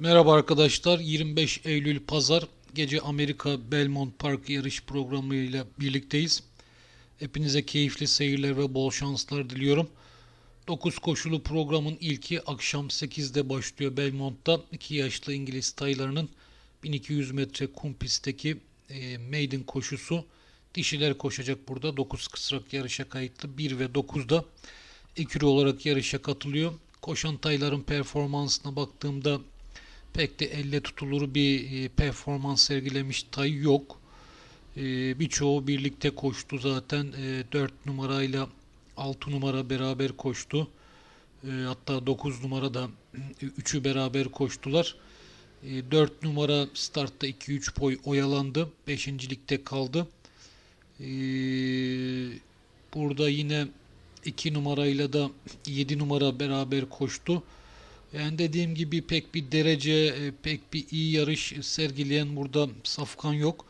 Merhaba arkadaşlar. 25 Eylül Pazar gece Amerika Belmont Park yarış programıyla birlikteyiz. Hepinize keyifli seyirler ve bol şanslar diliyorum. 9 koşulu programın ilki akşam 8'de başlıyor Belmont'ta. 2 yaşlı İngiliz taylarının 1200 metre kum pistteki e, maiden koşusu. Dişiler koşacak burada. 9 kısrak yarışa kayıtlı. 1 ve 9'da ekürü olarak yarışa katılıyor. Koşan tayların performansına baktığımda pek de elle tutulur bir e, performans sergilemiş tay yok. E, Birçoğu birlikte koştu zaten. E, 4 numarayla 6 numara beraber koştu. E, hatta 9 numara da 3'ü beraber koştular. E, 4 numara startta 2-3 boy oyalandı. 5. ligde kaldı. E, burada yine 2 numarayla da 7 numara beraber koştu. Yani dediğim gibi pek bir derece, e, pek bir iyi yarış sergileyen burada safkan yok.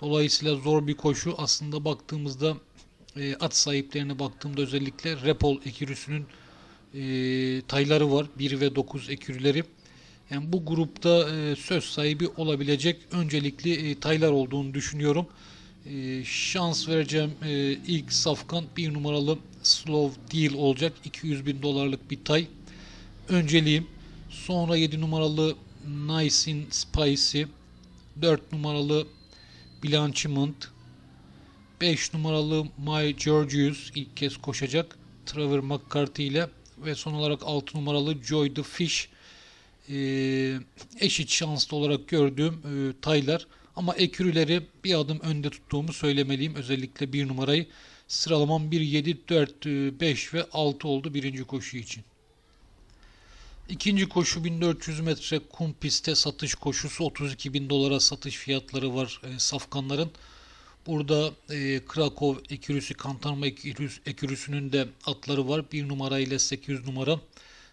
Dolayısıyla zor bir koşu. Aslında baktığımızda e, at sahiplerine baktığımda özellikle Repol ekürüsünün e, tayları var. 1 ve 9 ekürüleri. Yani bu grupta söz sahibi olabilecek öncelikli taylar olduğunu düşünüyorum. Şans vereceğim ilk safkan bir numaralı Slow Deal olacak. 200 bin dolarlık bir tay önceliğim. Sonra 7 numaralı Nice in Spicy. 4 numaralı Blanchiment. 5 numaralı My Georgius ilk kez koşacak. Trevor McCarthy ile ve son olarak 6 numaralı Joy the Fish ee, eşit şanslı olarak gördüğüm e, taylar ama ekürüleri bir adım önde tuttuğumu söylemeliyim. Özellikle bir numarayı sıralamam 1, 7, 4, 5 ve 6 oldu birinci koşu için. İkinci koşu 1400 metre kum pistte satış koşusu 32 bin dolara satış fiyatları var e, safkanların. Burada e, Krakow ekürüsü, Kantarma ekürüsü, ekürüsünün de atları var. 1 numara ile 800 numara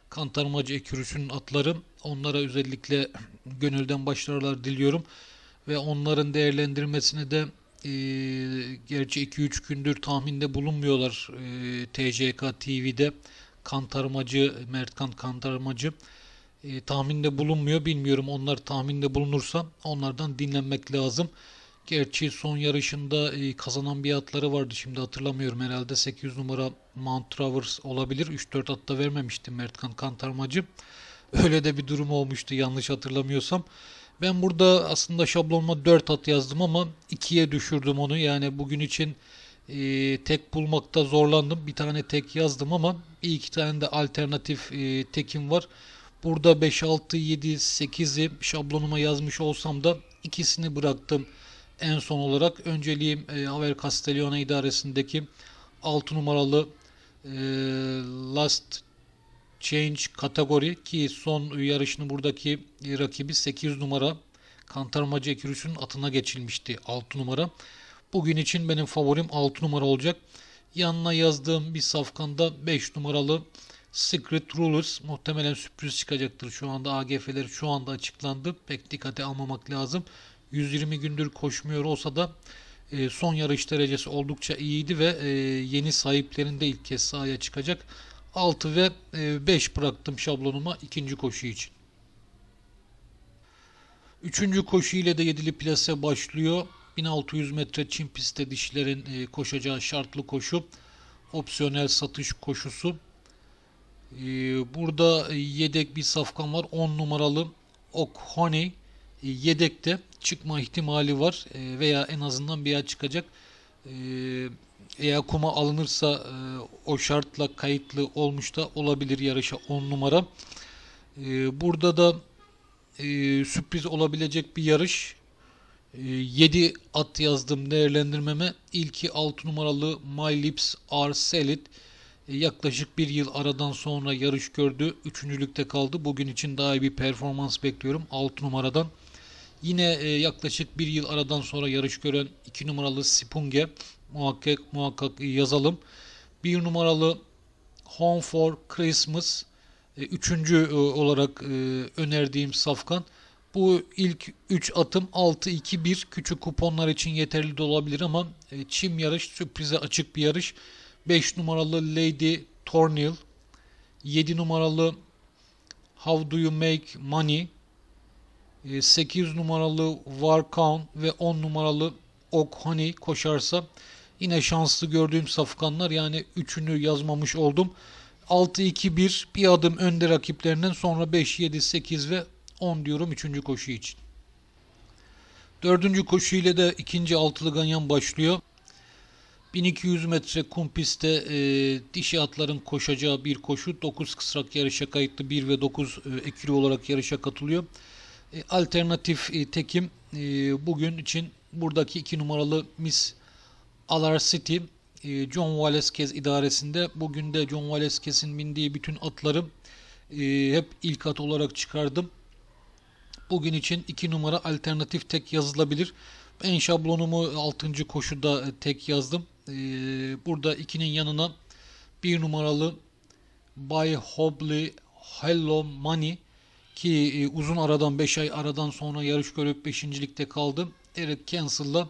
Kantarmacı ekürüsünün atları. Onlara özellikle gönülden başarılar diliyorum. Ve onların değerlendirmesini de e, gerçi 2-3 gündür tahminde bulunmuyorlar e, TCK TV'de. Kantarmacı, Mertkan Kantarmacı e, tahminde bulunmuyor. Bilmiyorum onlar tahminde bulunursa onlardan dinlenmek lazım. Gerçi son yarışında e, kazanan bir atları vardı. Şimdi hatırlamıyorum herhalde 800 numara Mount Travers olabilir. 3-4 atta vermemişti Mertkan Kantarmacı. Öyle de bir durum olmuştu yanlış hatırlamıyorsam. Ben burada aslında şablonuma 4 at yazdım ama 2'ye düşürdüm onu. Yani bugün için e, tek bulmakta zorlandım. Bir tane tek yazdım ama bir iki tane de alternatif e, tekim var. Burada 5, 6, 7, 8'i şablonuma yazmış olsam da ikisini bıraktım en son olarak. Önceliğim e, Haver Castellona idaresindeki 6 numaralı e, Last Change kategori ki son yarışını buradaki rakibi 8 numara Kantarmacı Ekürüs'ün atına geçilmişti 6 numara. Bugün için benim favorim 6 numara olacak. Yanına yazdığım bir safkanda 5 numaralı Secret Rulers muhtemelen sürpriz çıkacaktır. Şu anda AGF'leri şu anda açıklandı. Pek dikkate almamak lazım. 120 gündür koşmuyor olsa da e, son yarış derecesi oldukça iyiydi ve e, yeni sahiplerinde ilk kez sahaya çıkacak. 6 ve 5 bıraktım şablonuma ikinci koşu için. Üçüncü koşu ile de yedili plase başlıyor. 1600 metre çim pistte dişlerin e, koşacağı şartlı koşu. Opsiyonel satış koşusu. E, burada yedek bir safkan var. 10 numaralı Okhoney e, yedekte çıkma ihtimali var veya en azından bir yer çıkacak. Eğer kuma alınırsa o şartla kayıtlı olmuş da olabilir yarışa 10 numara. Burada da sürpriz olabilecek bir yarış. 7 at yazdım değerlendirmeme. İlki 6 numaralı My Lips Are Salad. Yaklaşık bir yıl aradan sonra yarış gördü. Üçüncülükte kaldı. Bugün için daha iyi bir performans bekliyorum 6 numaradan. Yine yaklaşık bir yıl aradan sonra yarış gören 2 numaralı Sipunge muhakkak muhakkak yazalım. Bir numaralı Home for Christmas üçüncü olarak önerdiğim safkan. Bu ilk 3 atım 6-2-1 küçük kuponlar için yeterli de olabilir ama çim yarış sürprize açık bir yarış. 5 numaralı Lady Tornil, 7 numaralı How Do You Make Money, e, 8 numaralı Warkown ve 10 numaralı Okhani koşarsa yine şanslı gördüğüm safkanlar yani üçünü yazmamış oldum. 6-2-1 bir adım önde rakiplerinden sonra 5, 7, 8 ve 10 diyorum 3. koşu için. Dördüncü koşu ile de ikinci altılı ganyan başlıyor. 1200 metre kum pistte e, dişi atların koşacağı bir koşu. 9 kısrak yarışa kayıtlı 1 ve 9 e, ekili olarak yarışa katılıyor. E, alternatif e, tekim e, bugün için buradaki 2 numaralı Miss Alar City e, John Valesquez idaresinde. Bugün de John Valesquez'in bindiği bütün atları e, hep ilk at olarak çıkardım. Bugün için 2 numara alternatif tek yazılabilir. Ben şablonumu 6. koşuda tek yazdım. Ee, burada 2'nin yanına 1 numaralı Bay Hobley Hello Money ki e, uzun aradan 5 ay aradan sonra yarış görüp 5. ligde kaldı. Eric Cancel'la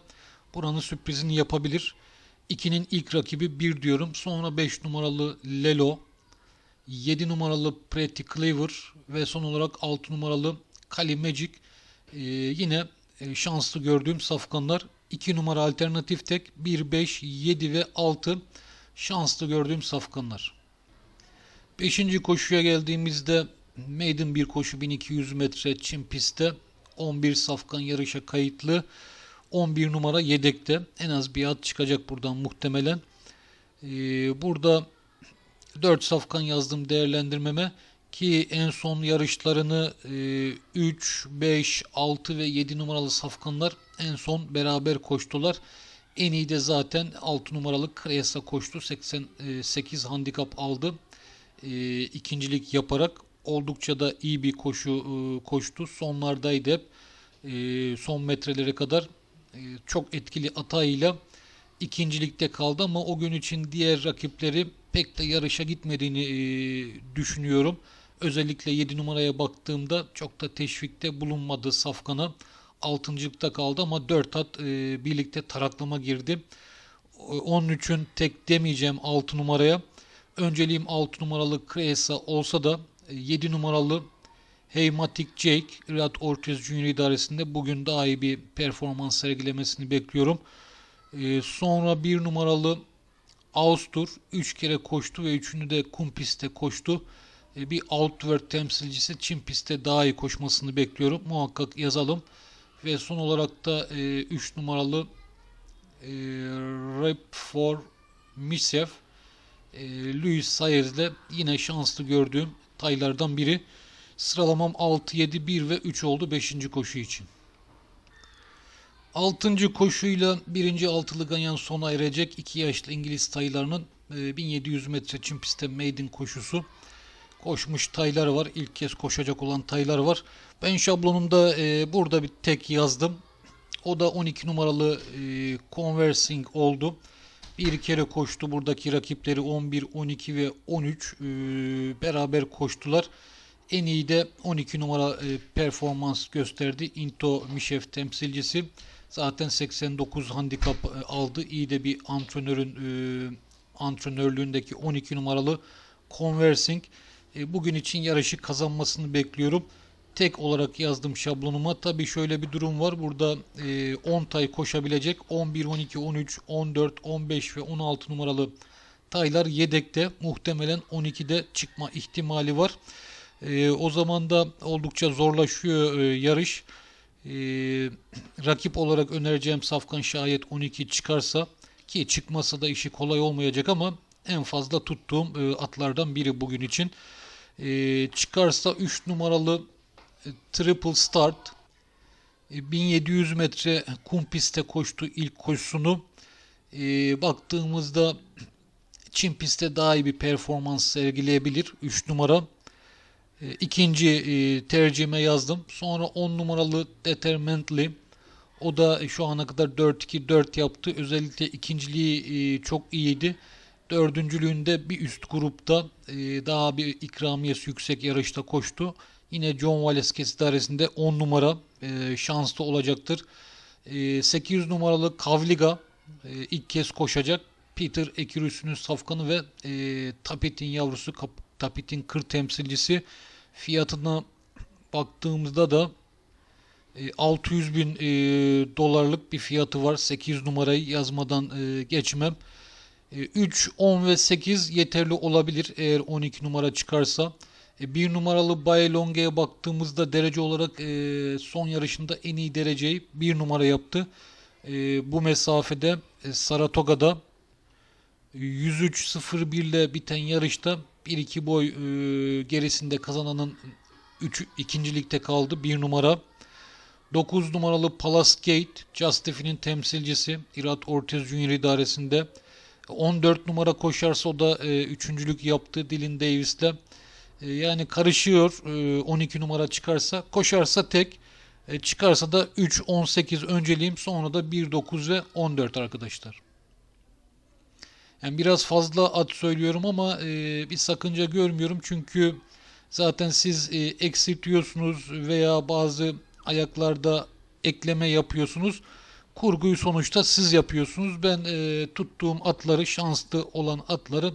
buranın sürprizini yapabilir. 2'nin ilk rakibi 1 diyorum. Sonra 5 numaralı Lelo, 7 numaralı Pretty Clever ve son olarak 6 numaralı Kali Magic. Ee, yine e, şanslı gördüğüm safkanlar 2 numara alternatif tek 1, 5, 7 ve 6 şanslı gördüğüm safkanlar. 5. koşuya geldiğimizde maiden bir koşu 1200 metre çim pistte 11 safkan yarışa kayıtlı 11 numara yedekte en az bir at çıkacak buradan muhtemelen. Ee, burada 4 safkan yazdım değerlendirmeme ki en son yarışlarını 3, 5, 6 ve 7 numaralı safkanlar en son beraber koştular. En iyi de zaten 6 numaralı Kresa koştu. 88 handikap aldı. E, ikincilik yaparak oldukça da iyi bir koşu e, koştu. Sonlardaydı hep. E, son metrelere kadar çok etkili atağıyla ikincilikte kaldı ama o gün için diğer rakipleri pek de yarışa gitmediğini düşünüyorum. Özellikle 7 numaraya baktığımda çok da teşvikte bulunmadı Safkan'a. 6.lıkta kaldı ama 4 at e, birlikte taraklama girdi. Onun için tek demeyeceğim 6 numaraya. Önceliğim 6 numaralı Kresa olsa da 7 e, numaralı Heymatic Jake Riyad Ortiz Junior idaresinde bugün daha iyi bir performans sergilemesini bekliyorum. E, sonra 1 numaralı Austur 3 kere koştu ve 3'ünü de kum pistte koştu. E, bir outward temsilcisi Çin pistte daha iyi koşmasını bekliyorum. Muhakkak yazalım. Ve son olarak da 3 e, numaralı e, Rap for Misef e, Louis Sayers'le yine şanslı gördüğüm taylardan biri. Sıralamam 6, 7, 1 ve 3 oldu 5. koşu için. 6. koşuyla 1. altılı ganyan sona erecek 2 yaşlı İngiliz taylarının 1700 e, metre çim pistte maiden koşusu koşmuş taylar var. İlk kez koşacak olan taylar var. Ben şablonumda e, burada bir tek yazdım. O da 12 numaralı e, Conversing oldu. Bir kere koştu. Buradaki rakipleri 11, 12 ve 13 e, beraber koştular. En iyi de 12 numara e, performans gösterdi. Into Mişef temsilcisi. Zaten 89 handikap e, aldı. İyi de bir antrenörün e, antrenörlüğündeki 12 numaralı Conversing. E, bugün için yarışı kazanmasını bekliyorum. Tek olarak yazdım şablonuma. Tabi şöyle bir durum var. Burada 10 e, tay koşabilecek 11, 12, 13, 14, 15 ve 16 numaralı taylar yedekte. Muhtemelen 12'de çıkma ihtimali var. E, o zaman da oldukça zorlaşıyor yarış. Rakip olarak önereceğim Safkan şayet 12 çıkarsa ki çıkmasa da işi kolay olmayacak ama en fazla tuttuğum atlardan biri bugün için. E, çıkarsa 3 numaralı e, Triple Start e, 1700 metre kum pistte koştu ilk koşusunu. E, baktığımızda Çin pistte daha iyi bir performans sergileyebilir 3 numara. E, ikinci e, tercihime yazdım. Sonra 10 numaralı Determinedly. O da şu ana kadar 4-2-4 yaptı. Özellikle ikinciliği e, çok iyiydi. Dördüncülüğünde bir üst grupta e, daha bir ikramiyesi yüksek yarışta koştu. Yine John Valesquez idaresinde 10 numara e, şanslı olacaktır. E, 800 numaralı Kavliga e, ilk kez koşacak. Peter Ekürüs'ünün safkanı ve e, Tapit'in yavrusu Tapit'in kır temsilcisi fiyatına baktığımızda da E, 600 bin dolarlık bir fiyatı var. 8 numarayı yazmadan e, geçmem. E, 3, 10 ve 8 yeterli olabilir eğer 12 numara çıkarsa. E, 1 numaralı Baelonge'ye baktığımızda derece olarak e, son yarışında en iyi dereceyi 1 numara yaptı. E, bu mesafede e, Saratoga'da 103.01 ile biten yarışta 1-2 boy e, gerisinde kazananın 3 ikincilikte kaldı. 1 numara 9 numaralı Palace Gate, Justifi'nin temsilcisi Irat Ortiz Junior idaresinde. 14 numara koşarsa o da e, üçüncülük yaptı Dylan Davis'le. E, yani karışıyor. E, 12 numara çıkarsa, koşarsa tek, e, çıkarsa da 3, 18 önceliğim, sonra da 1, 9 ve 14 arkadaşlar. Yani biraz fazla at söylüyorum ama e, bir sakınca görmüyorum çünkü zaten siz e, eksiltiyorsunuz veya bazı ayaklarda ekleme yapıyorsunuz. Kurguyu sonuçta siz yapıyorsunuz. Ben e, tuttuğum atları, şanslı olan atları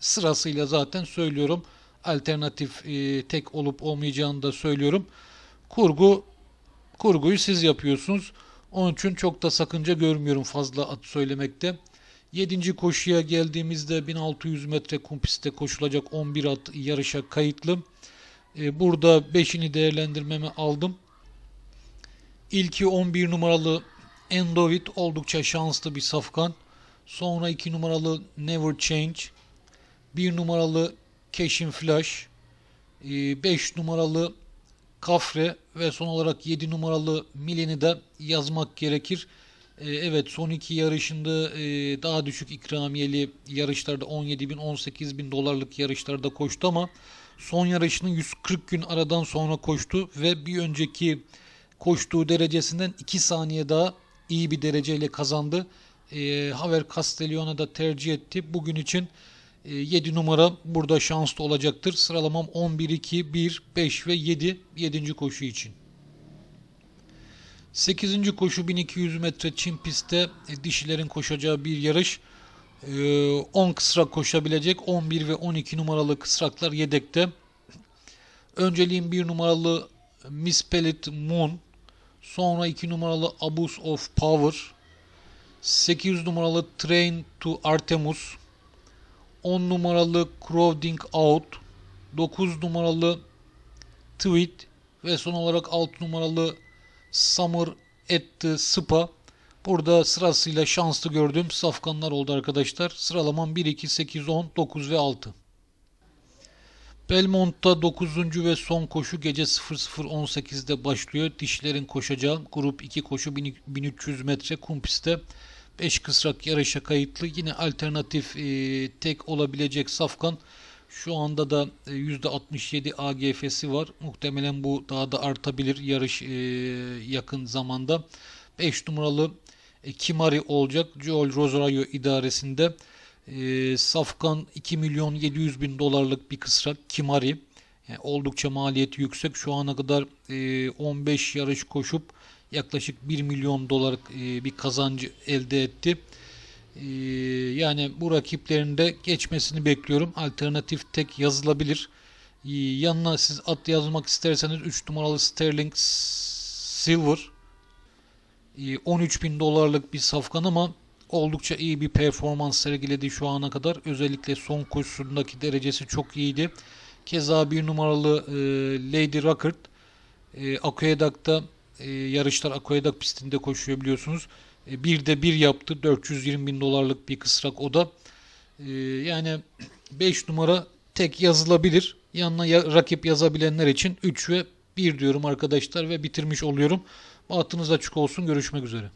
sırasıyla zaten söylüyorum. Alternatif e, tek olup olmayacağını da söylüyorum. Kurgu kurguyu siz yapıyorsunuz. Onun için çok da sakınca görmüyorum fazla at söylemekte. 7. koşuya geldiğimizde 1600 metre kum pistte koşulacak 11 at yarışa kayıtlı. E, burada 5'ini değerlendirmemi aldım. İlki 11 numaralı Endovit oldukça şanslı bir safkan. Sonra 2 numaralı Never Change. 1 numaralı Cashin Flash. 5 numaralı Kafre ve son olarak 7 numaralı Milen'i de yazmak gerekir. Ee, Evet son iki yarışında e, daha düşük ikramiyeli yarışlarda 17 bin 18 bin dolarlık yarışlarda koştu ama son yarışını 140 gün aradan sonra koştu ve bir önceki koştuğu derecesinden 2 saniye daha iyi bir dereceyle kazandı. E, Haver Castellon'a da tercih etti. Bugün için e, 7 numara burada şanslı olacaktır. Sıralamam 11, 2, 1, 5 ve 7 7. koşu için. 8. koşu 1200 metre çim pistte e, dişilerin koşacağı bir yarış. E, 10 kısrak koşabilecek 11 ve 12 numaralı kısraklar yedekte. Önceliğin 1 numaralı Miss Pellet Moon. Sonra 2 numaralı Abuse of Power. 8 numaralı Train to Artemus. 10 numaralı Crowding Out. 9 numaralı Tweet. Ve son olarak 6 numaralı Summer at the Spa. Burada sırasıyla şanslı gördüğüm safkanlar oldu arkadaşlar. Sıralamam 1, 2, 8, 10, 9 ve 6. Belmont'ta 9. ve son koşu gece 00.18'de başlıyor. Dişlerin koşacağı grup 2 koşu 1300 metre kum pistte 5 kısrak yarışa kayıtlı. Yine alternatif e, tek olabilecek safkan. Şu anda da e, %67 AGF'si var. Muhtemelen bu daha da artabilir yarış e, yakın zamanda. 5 numaralı e, Kimari olacak. Joel Rosario idaresinde. E, Safkan 2 milyon 700 bin dolarlık bir kısrak Kimari. Yani oldukça maliyeti yüksek. Şu ana kadar e, 15 yarış koşup yaklaşık 1 milyon dolarlık e, bir kazancı elde etti. E, yani bu rakiplerin de geçmesini bekliyorum. Alternatif tek yazılabilir. E, yanına siz at yazmak isterseniz 3 numaralı Sterling Silver 13 bin dolarlık bir safkan ama oldukça iyi bir performans sergiledi şu ana kadar. Özellikle son koşusundaki derecesi çok iyiydi. Keza bir numaralı e, Lady Rockert e, Aqueduct'ta e, yarışlar Aqueduct pistinde koşuyor biliyorsunuz. E, bir de bir yaptı. 420 bin dolarlık bir kısrak o da. E, yani 5 numara tek yazılabilir. Yanına ya, rakip yazabilenler için 3 ve 1 diyorum arkadaşlar ve bitirmiş oluyorum. Bahtınız açık olsun. Görüşmek üzere.